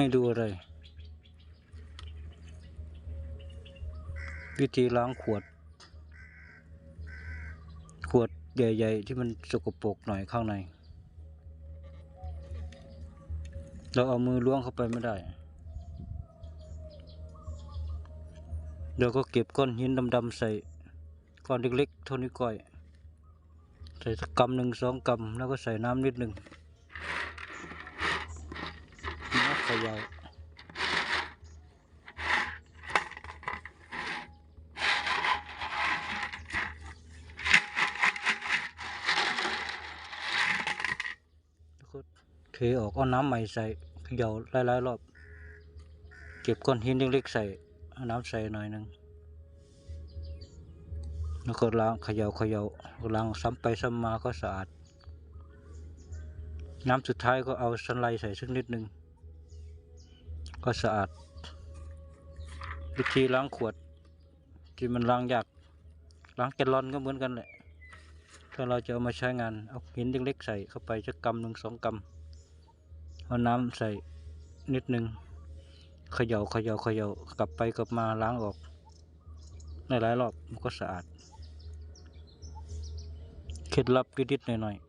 ให้ดูอะไร วิธีล้างขวด ขวดใหญ่ๆ ที่มันสกปรกหน่อยข้างใน เราเอามือล้วงเข้าไปไม่ได้เดี๋ยวก็เก็บก้อนหินดำๆใส่ก้อนเล็กๆเท่านิ้วก้อย ใส่กำหนึ่งสองกำแล้วก็ใส่น้ำนิดหนึ่ง ขยาวแล้วก็เทออกเอาน้ำใหม่ใส่เขย่าหลายๆรอบ เก็บก้อนหินเล็กๆใส่น้ำใส่หน่อยหนึ่งแล้วก็ล้างเขย่าเขย่าล้างซ้ำไปซ้ำมาก็สะอาด น้ำสุดท้ายก็เอาสไลด์ใส่สักนิดหนึ่ง ก็สะอาด วิธีล้างขวด ที่มันล้างยากล้างแกลลอนก็เหมือนกันแหละถ้าเราจะเอามาใช้งานเอาหินเล็กๆใส่เข้าไปสักกำหนึ่งสองกำเอาน้ำใส่นิดหนึ่งเขย่าเขย่าเขย่ากลับไปกลับมาล้างออกหลายรอบมันก็สะอาดเคล็ดลับนิดๆหน่อยๆ